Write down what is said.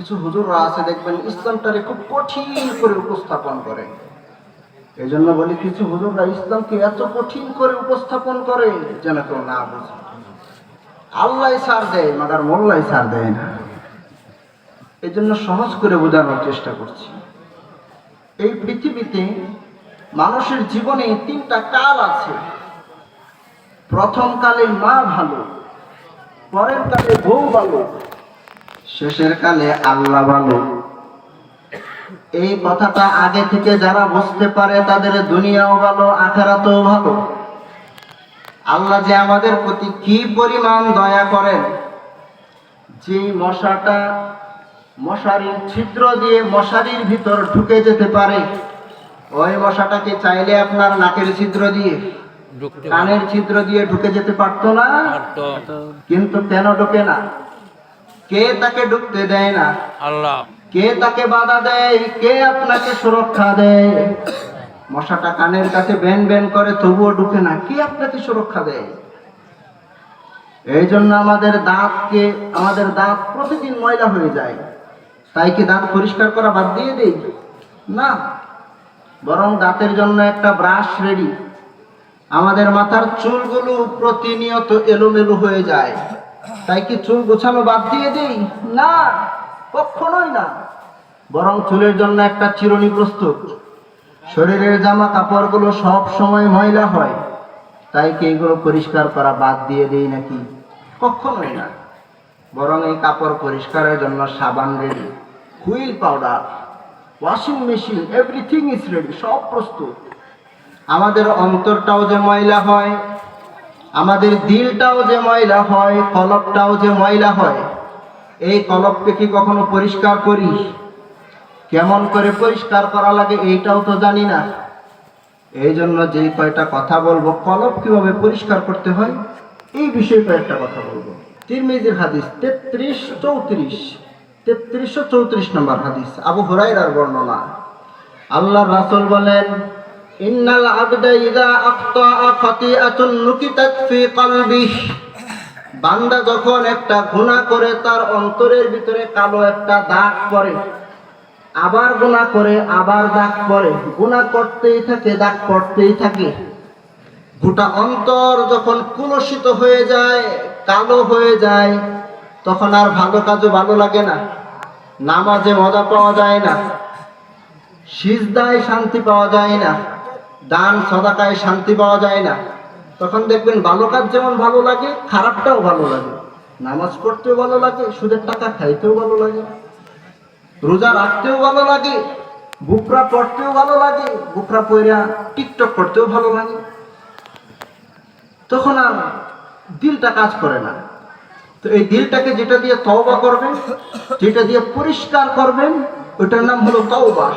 কিছু হুজুররা আছে, দেখবেন ইসলামটারে খুব কঠিন করে উপস্থাপন করে। এই জন্য বলি, কিছু হুজুররা ইসলামকে এত কঠিন করে উপস্থাপন করে যেন কেউ না বুঝে। আল্লাহ সার দেয়, মাদার মোল্লাই সার দেয় না। এই জন্য সহজ করে বোঝানোর চেষ্টা করছি। এই পৃথিবীতে মানুষের জীবনে তিনটা কাল আছে। প্রথম কালে মা ভালো, পরের কালে বউ ভালো শেষের কালে আল্লাহ ভালো। এই কথাটা আগে থেকে যারা বুঝতে পারে তাদের দুনিয়াও ভালো আখেরাতেও ভালো। আল্লাহ যে আমাদের প্রতি কি পরিমাণ দয়া করেন যে মশাটা মশারির ছিদ্র দিয়ে মশারির ভিতর ঢুকে যেতে পারে ওই মশাটাকে চাইলে আপনার নাকের ছিদ্র দিয়ে কানের ছিদ্র দিয়ে ঢুকে যেতে পারতো না? কিন্তু কেন ঢুকে না? কে তাকে ঢুকতে দেয় না? আল্লাহ। কে তাকে বাধা দেয়? কে আপনাকে সুরক্ষা দেয়? মশাটা কানের কাছে ব্যান ব্যান করে তবুও ঢুকে না। কে আপনাকে সুরক্ষা দেয়? এই জন্য আমাদের দাঁতকে আমাদের দাঁত প্রতিদিন ময়লা হয়ে যায়। তাই কি দাঁত পরিষ্কার করা বাদ দিয়ে দেই? না। বরং দাঁতের জন্য একটা ব্রাশ রেডি। আমাদের মাথার চুলগুলো প্রতিনিয়ত এলোমেলো হয়ে যায়। তাই কি চুল গোছানো বাদ দিয়ে দেই? না কখনোই না। বরং চুলের জন্য একটা চিরুনি প্রস্তুত। শরীরের জামা কাপড়গুলো সব সময় ময়লা হয়। তাই কি এগুলো পরিষ্কার করা বাদ দিয়ে দেই নাকি? কখনোই না। বরং এই কাপড় পরিষ্কারের জন্য সাবান ready wheel powder washing machine everything is ready সব প্রস্তুত। আমাদের অন্তরটাও যে ময়লা হয় আমাদের দিলটাও যে ময়লা হয় কলবটাও যে ময়লা হয়, এই কলবকে কি কখনো পরিষ্কার করি কেমন করে পরিষ্কার করা লাগে এইটাও তো জানি না। এই জন্য যে কয়টা কথা বলব কলব কীভাবে পরিষ্কার করতে হয়, এই বিষয়ে কয়েকটা কথা বলব। তিরমিজির হাদিস তেত্রিশ চৌত্রিশ তেত্রিশশো চৌত্রিশ নম্বর হাদিস, আবু হুরাইরার বর্ণনা। আল্লাহ রাসুল বলেন ইন্নাল আবদা ইযা আখতা খাতিআতুন নুকিতাত ফি কলবিহি। বান্দা যখন একটা গুনাহ করে, তার অন্তরের ভিতরে কালো একটা দাগ পড়ে। আবার গুনাহ করে, আবার দাগ পড়ে। গুনাহ করতেই থাকে, দাগ পড়তেই থাকে। গোটা অন্তর যখন কুলসিত হয়ে যায়, কালো হয়ে যায়, তখন আর ভালো কাজও ভালো লাগে না। নামাজে মজা পাওয়া যায় না। সিজদায় শান্তি পাওয়া যায় না। দান, সদাকায় শান্তি পাওয়া যায় না। তখন দেখবেন ভালো কাজ যেমন ভালো লাগে, খারাপটাও ভালো লাগে। নামাজ পড়তেও ভালো লাগে, সুদের টাকা খাইতেও ভালো লাগে। রোজা রাখতেও ভালো লাগে, বুকরা পড়তেও ভালো লাগে, বুকরা পয়রা টিকটক করতেও ভালো লাগে। তখন আর দিলটা কাজ করে না। তো এই দিলটাকে যেটা দিয়ে তওবা করবেন, যেটা দিয়ে পরিষ্কার করবেন, ওটার নাম হলো তওবা।